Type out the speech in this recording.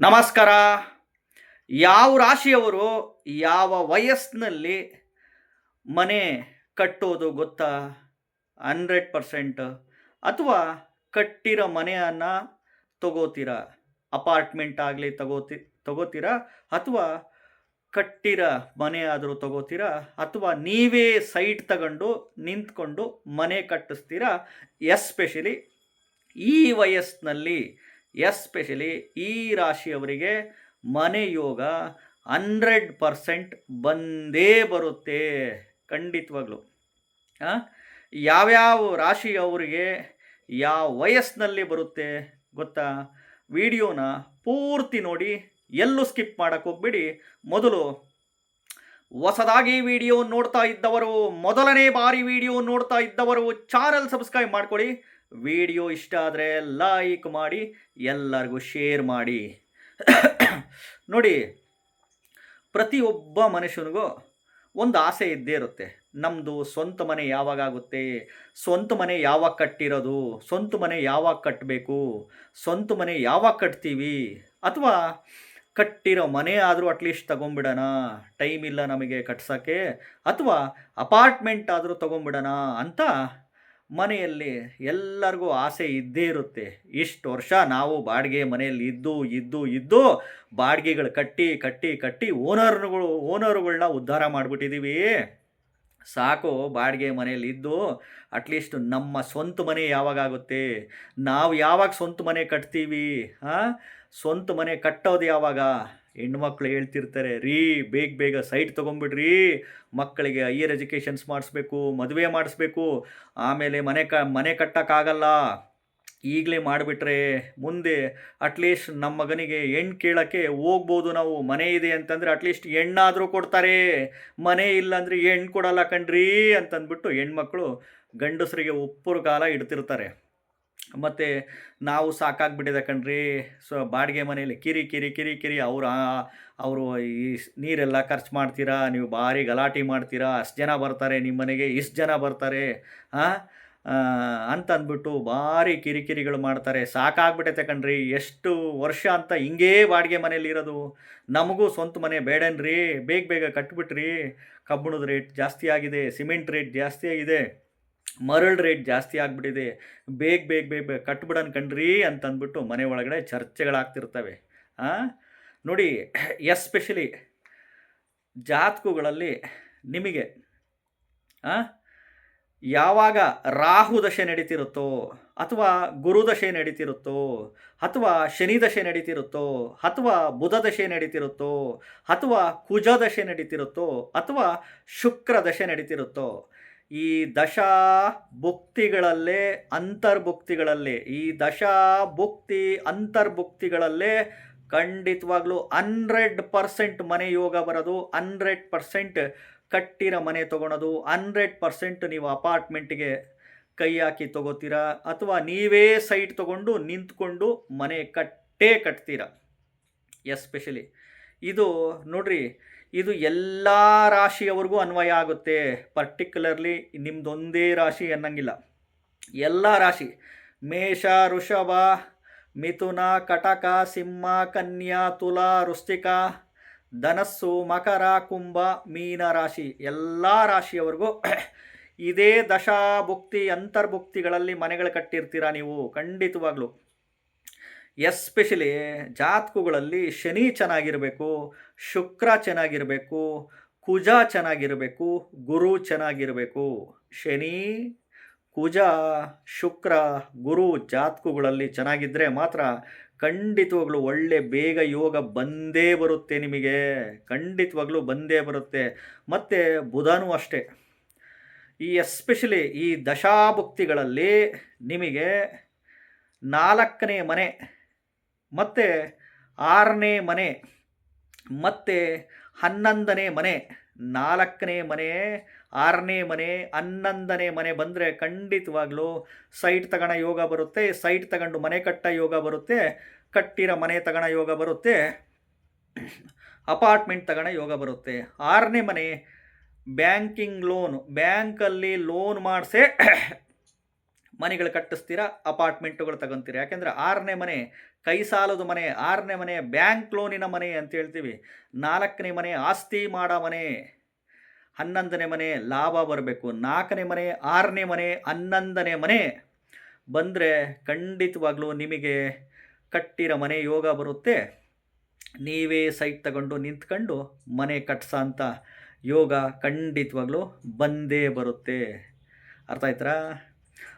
ನಮಸ್ಕಾರ. ಯಾವ ರಾಶಿಯವರು ಯಾವ ವಯಸ್ಸಿನಲ್ಲಿ ಮನೆ ಕಟ್ಟೋದು ಗೊತ್ತಾ? ಹಂಡ್ರೆಡ್ ಪರ್ಸೆಂಟ್ ಅಥವಾ ಕಟ್ಟಿರೋ ಮನೆಯನ್ನು ತಗೋತೀರಾ? ಅಪಾರ್ಟ್ಮೆಂಟ್ ಆಗಲಿ ತಗೋತಿ, ತಗೋತೀರಾ? ಅಥವಾ ಕಟ್ಟಿರ ಮನೆ ಆದರೂ ತಗೋತೀರಾ? ಅಥವಾ ನೀವೇ ಸೈಟ್ ತಗೊಂಡು ನಿಂತ್ಕೊಂಡು ಮನೆ ಕಟ್ಟಿಸ್ತೀರಾ? ಎಸ್ಪೆಷಲಿ ಈ ವಯಸ್ಸಿನಲ್ಲಿ ಎಸ್ಪೆಷಲಿ ಈ ರಾಶಿಯವರಿಗೆ ಮನೆ ಯೋಗ ಹಂಡ್ರೆಡ್ ಪರ್ಸೆಂಟ್ ಬಂದೇ ಬರುತ್ತೆ ಖಂಡಿತವಾಗ್ಲು? ಯಾವ್ಯಾವ ರಾಶಿಯವರಿಗೆ ಯಾವ ವಯಸ್ಸಿನಲ್ಲಿ ಬರುತ್ತೆ ಗೊತ್ತಾ? ವಿಡಿಯೋನ ಪೂರ್ತಿ ನೋಡಿ, ಎಲ್ಲೂ ಸ್ಕಿಪ್ ಮಾಡಕ್ಕೆ ಹೋಗ್ಬೇಡಿ. ಮೊದಲು ಹೊಸದಾಗಿ ವಿಡಿಯೋ ನೋಡ್ತಾ ಇದ್ದವರು, ಮೊದಲನೇ ಬಾರಿ ವಿಡಿಯೋ ನೋಡ್ತಾ ಇದ್ದವರು, ಚಾನಲ್ ಸಬ್ಸ್ಕ್ರೈಬ್ ಮಾಡ್ಕೊಳ್ಳಿ. ವಿಡಿಯೋ ಇಷ್ಟ ಆದರೆ ಲೈಕ್ ಮಾಡಿ, ಎಲ್ಲರಿಗೂ ಶೇರ್ ಮಾಡಿ. ನೋಡಿ, ಪ್ರತಿಯೊಬ್ಬ ಮನುಷ್ಯನಿಗೂ ಒಂದು ಆಸೆ ಇದ್ದೇ ಇರುತ್ತೆ. ನಮ್ಮದು ಸ್ವಂತ ಮನೆ ಯಾವಾಗ ಆಗುತ್ತೆ? ಸ್ವಂತ ಮನೆ ಯಾವಾಗ ಕಟ್ಟಿರೋದು? ಸ್ವಂತ ಮನೆ ಯಾವಾಗ ಕಟ್ಟಬೇಕು ಸ್ವಂತ ಮನೆ ಯಾವಾಗ ಕಟ್ತೀವಿ? ಅಥವಾ ಕಟ್ಟಿರೋ ಮನೆ ಆದರೂ ಅಟ್ಲೀಸ್ಟ್ ತೊಗೊಂಬಿಡೋಣ ಟೈಮ್ ಇಲ್ಲ ನಮಗೆ ಕಟ್ಸೋಕ್ಕೆ. ಅಥವಾ ಅಪಾರ್ಟ್ಮೆಂಟ್ ಆದರೂ ತೊಗೊಂಬಿಡೋಣ ಅಂತ ಮನೆಯಲ್ಲಿ ಎಲ್ಲರಿಗೂ ಆಸೆ ಇದ್ದೇ ಇರುತ್ತೆ. ಇಷ್ಟು ವರ್ಷ ನಾವು ಬಾಡಿಗೆ ಮನೆಯಲ್ಲಿ ಇದ್ದು ಇದ್ದು ಇದ್ದು ಬಾಡಿಗೆಗಳು ಕಟ್ಟಿ ಕಟ್ಟಿ ಕಟ್ಟಿ ಓನರ್ಗಳು ಓನರ್ಗಳನ್ನ ಉದ್ಧಾರ ಮಾಡಿಬಿಟ್ಟಿದ್ದೀವಿ ಸಾಕು ಬಾಡಿಗೆ ಮನೆಯಲ್ಲಿ ಇದ್ದು ಅಟ್ಲೀಸ್ಟ್ ನಮ್ಮ ಸ್ವಂತ ಮನೆ ಯಾವಾಗ ಆಗುತ್ತೆ ನಾವು ಯಾವಾಗ ಸ್ವಂತ ಮನೆ ಕಟ್ತೀವಿ? ಹಾಂ ಸ್ವಂತ ಮನೆ ಕಟ್ಟೋದು ಯಾವಾಗ? ಹೆಣ್ಮಕ್ಳು ಹೇಳ್ತಿರ್ತಾರೆ, ರೀ, ಬೇಗ ಬೇಗ ಸೈಟ್ ತೊಗೊಂಬಿಡ್ರಿ, ಮಕ್ಕಳಿಗೆ ಹೈಯರ್ ಎಜುಕೇಷನ್ಸ್ ಮಾಡಿಸ್ಬೇಕು, ಮದುವೆ ಮಾಡಿಸ್ಬೇಕು, ಆಮೇಲೆ ಮನೆ ಕ, ಮನೆ ಕಟ್ಟೋಕ್ಕಾಗಲ್ಲ, ಈಗಲೇ ಮಾಡಿಬಿಟ್ರೆ ಮುಂದೆ ಅಟ್ಲೀಸ್ಟ್ ನಮ್ಮ ಮಗನಿಗೆ ಹೆಣ್ಣು ಕೇಳೋಕ್ಕೆ ಹೋಗ್ಬೋದು ನಾವು, ಮನೆ ಇದೆ ಅಂತಂದರೆ ಅಟ್ಲೀಸ್ಟ್ ಹೆಣ್ಣಾದರೂ ಕೊಡ್ತಾರೆ, ಮನೆ ಇಲ್ಲ ಅಂದರೆ ಹೆಣ್ಣು ಕೊಡಲ್ಲ ಕಣ್ರಿ ಅಂತಂದ್ಬಿಟ್ಟು ಹೆಣ್ಮಕ್ಳು ಗಂಡಸರಿಗೆ ಉಪ್ಪುರು ಕಾಲ ಇಡ್ತಿರ್ತಾರೆ. ಮತ್ತು ನಾವು ಸಾಕಾಗ್ಬಿಟ್ಟಿದೆ ಕಣ್ರಿ. ಸೊ ಬಾಡಿಗೆ ಮನೇಲಿ ಕಿರಿ ಕಿರಿ ಕಿರಿ ಕಿರಿ ಅವ್ರು ಅವರು ಈ ನೀರೆಲ್ಲ ಖರ್ಚು ಮಾಡ್ತೀರಾ? ನೀವು ಭಾರಿ ಗಲಾಟೆ ಮಾಡ್ತೀರಾ? ಅಷ್ಟು ಜನ ಬರ್ತಾರೆ ನಿಮ್ಮ ಮನೆಗೆ, ಇಷ್ಟು ಜನ ಬರ್ತಾರೆ ಹಾಂ ಅಂತಂದ್ಬಿಟ್ಟು ಭಾರಿ ಕಿರಿಕಿರಿಗಳು ಮಾಡ್ತಾರೆ. ಸಾಕಾಗ್ಬಿಟ್ಟೈತೆ ಕಣ್ರಿ. ಎಷ್ಟು ವರ್ಷ ಅಂತ ಹಿಂಗೇ ಬಾಡಿಗೆ ಮನೇಲಿ ಇರೋದು. ನಮಗೂ ಸ್ವಂತ ಮನೆ ಬೇಡನ್ರಿ. ಬೇಗ ಬೇಗ ಕಟ್ಬಿಟ್ರಿ. ಕಬ್ಬಿಣದ ರೇಟ್ ಜಾಸ್ತಿ ಆಗಿದೆ, ಸಿಮೆಂಟ್ ರೇಟ್ ಜಾಸ್ತಿ ಆಗಿದೆ. ಮರಳು ರೇಟ್ ಜಾಸ್ತಿ ಆಗಿಬಿಟ್ಟಿದೆ. ಬೇಗ ಬೇಗ ಬೇಗ ಬೇಗ ಕಟ್ಬಿಡೋಣ ಕಣ್ರಿ ಅಂತಂದ್ಬಿಟ್ಟು ಮನೆ ಒಳಗಡೆ ಚರ್ಚೆಗಳಾಗ್ತಿರ್ತವೆ. ಹಾಂ ನೋಡಿ ಎಸ್ಪೆಷಲಿ ಜಾತಕಗಳಲ್ಲಿ ನಿಮಗೆ? ಯಾವಾಗ ರಾಹು ದಶೆ ನಡೀತಿರುತ್ತೋ ಅಥವಾ ಗುರುದಶೆ ನಡೀತಿರುತ್ತೋ ಅಥವಾ ಶನಿ ದಶೆ ನಡೀತಿರುತ್ತೋ ಅಥವಾ ಬುಧ ದಶೆ ನಡೀತಿರುತ್ತೋ ಅಥವಾ ಕುಜ ದಶೆ ನಡೀತಿರುತ್ತೋ ಅಥವಾ ಶುಕ್ರ ದಶೆ ನಡೀತಿರುತ್ತೋ ಈ ದಶಾ ಭುಕ್ತಿಗಳಲ್ಲೇ ಅಂತರ್ಭುಕ್ತಿಗಳಲ್ಲೇ, ಈ ದಶಾ ಭುಕ್ತಿ ಅಂತರ್ಭುಕ್ತಿಗಳಲ್ಲೇ ಖಂಡಿತವಾಗ್ಲೂ ಹಂಡ್ರೆಡ್ ಪರ್ಸೆಂಟ್ ಮನೆ ಯೋಗ ಬರೋದು ಹಂಡ್ರೆಡ್ ಪರ್ಸೆಂಟ್ ಕಟ್ಟಿರೋ ಮನೆ ತೊಗೊಳೋದು ಹಂಡ್ರೆಡ್ ಪರ್ಸೆಂಟ್ ನೀವು ಅಪಾರ್ಟ್ಮೆಂಟ್ಗೆ ಕೈ ಹಾಕಿ ತಗೋತೀರಾ ಅಥವಾ ನೀವೇ ಸೈಟ್ ತೊಗೊಂಡು ನಿಂತ್ಕೊಂಡು ಮನೆ ಕಟ್ಟೇ ಕಟ್ತೀರಾ? ಎಸ್ಪೆಷಲಿ ಇದು ನೋಡ್ರಿ, ಇದು ಎಲ್ಲ ರಾಶಿಯವರೆಗೂ ಅನ್ವಯ ಆಗುತ್ತೆ. ಪರ್ಟಿಕ್ಯುಲರ್ಲಿ ನಿಮ್ದೊಂದೇ ರಾಶಿ ಅನ್ನಂಗಿಲ್ಲ. ಎಲ್ಲ ರಾಶಿ, ಮೇಷ ಋಷಭ ಮಿಥುನ, ಕಟಕ, ಸಿಂಹ, ಕನ್ಯಾ, ತುಲಾ, ವೃಶ್ಚಿಕ, ಧನಸ್ಸು, ಮಕರ, ಕುಂಭ, ಮೀನ ರಾಶಿ, ಎಲ್ಲ ರಾಶಿಯವರೆಗೂ ಇದೇ ದಶಾಭುಕ್ತಿ, ಅಂತರ್ಭುಕ್ತಿಗಳಲ್ಲಿ ಮನೆಗಳು ಕಟ್ಟಿರ್ತೀರಾ ನೀವು? ಖಂಡಿತವಾಗ್ಲೂ. ಎಸ್ಪೆಷಲಿ ಜಾತಕಗಳಲ್ಲಿ ಶನಿ ಚೆನ್ನಾಗಿರಬೇಕು, ಶುಕ್ರ ಚೆನ್ನಾಗಿರಬೇಕು, ಕುಜ ಚೆನ್ನಾಗಿರಬೇಕು, ಗುರು ಚೆನ್ನಾಗಿರಬೇಕು. ಶನಿ, ಕುಜ, ಶುಕ್ರ, ಗುರು ಜಾತಕಗಳಲ್ಲಿ ಚೆನ್ನಾಗಿದ್ದರೆ ಮಾತ್ರ ಖಂಡಿತವಾಗ್ಲೂ ಒಳ್ಳೆ ಬೇಗ ಯೋಗ ಬಂದೇ ಬರುತ್ತೆ ನಿಮಗೆ. ಖಂಡಿತವಾಗ್ಲೂ ಬಂದೇ ಬರುತ್ತೆ. ಮತ್ತು ಬುಧನೂ ಅಷ್ಟೇ. ಈ ಎಸ್ಪೆಷಲಿ ಈ ದಶಾಭುಕ್ತಿಗಳಲ್ಲಿ ನಿಮಗೆ ನಾಲ್ಕನೇ ಮನೆ ಮತ್ತು ಆರನೇ ಮನೆ, ಮತ್ತು ಹನ್ನೊಂದನೇ ಮನೆ, ನಾಲ್ಕನೇ ಮನೆ, ಆರನೇ ಮನೆ, ಹನ್ನೊಂದನೇ ಮನೆ ಬಂದರೆ ಖಂಡಿತವಾಗ್ಲೂ ಸೈಟ್ ತಗೋಣ ಯೋಗ ಬರುತ್ತೆ ಸೈಟ್ ತಗೊಂಡು ಮನೆ ಕಟ್ಟ ಯೋಗ ಬರುತ್ತೆ, ಕಟ್ಟಿರೋ ಮನೆ ತಗೋಣ ಯೋಗ ಬರುತ್ತೆ ಅಪಾರ್ಟ್ಮೆಂಟ್ ತಗೋಣ ಯೋಗ ಬರುತ್ತೆ. ಆರನೇ ಮನೆ ಬ್ಯಾಂಕಿಂಗ್ ಲೋನ್ ಬ್ಯಾಂಕಲ್ಲಿ ಲೋನ್ ಮಾಡಿಸೇ ಮನೆಗಳು ಕಟ್ಟಿಸ್ತೀರಾ? ಅಪಾರ್ಟ್ಮೆಂಟುಗಳು ತಗೊಂತೀರಾ? ಯಾಕೆಂದರೆ ಆರನೇ ಮನೆ ಕೈ ಸಾಲದ ಮನೆ, ಆರನೇ ಮನೆ, ಬ್ಯಾಂಕ್ ಲೋನಿನ ಮನೆ ಅಂತ ಹೇಳ್ತೀವಿ. ನಾಲ್ಕನೇ ಮನೆ, ಆಸ್ತಿ ಮಾಡೋ ಮನೆ, ಹನ್ನೊಂದನೇ ಮನೆ, ಲಾಭ ಬರಬೇಕು. ನಾಲ್ಕನೇ ಮನೆ, ಆರನೇ ಮನೆ, ಹನ್ನೊಂದನೇ ಮನೆ ಬಂದರೆ ಖಂಡಿತವಾಗ್ಲೂ ನಿಮಗೆ ಕಟ್ಟಿರೋ ಮನೆ ಯೋಗ ಬರುತ್ತೆ. ನೀವೇ ಸೈಟ್ ತಗೊಂಡು ನಿಂತ್ಕೊಂಡು ಮನೆ ಕಟ್ಸೋ ಅಂತ ಯೋಗ ಖಂಡಿತವಾಗ್ಲೂ ಬಂದೇ ಬರುತ್ತೆ. ಅರ್ಥ ಆಯ್ತಾ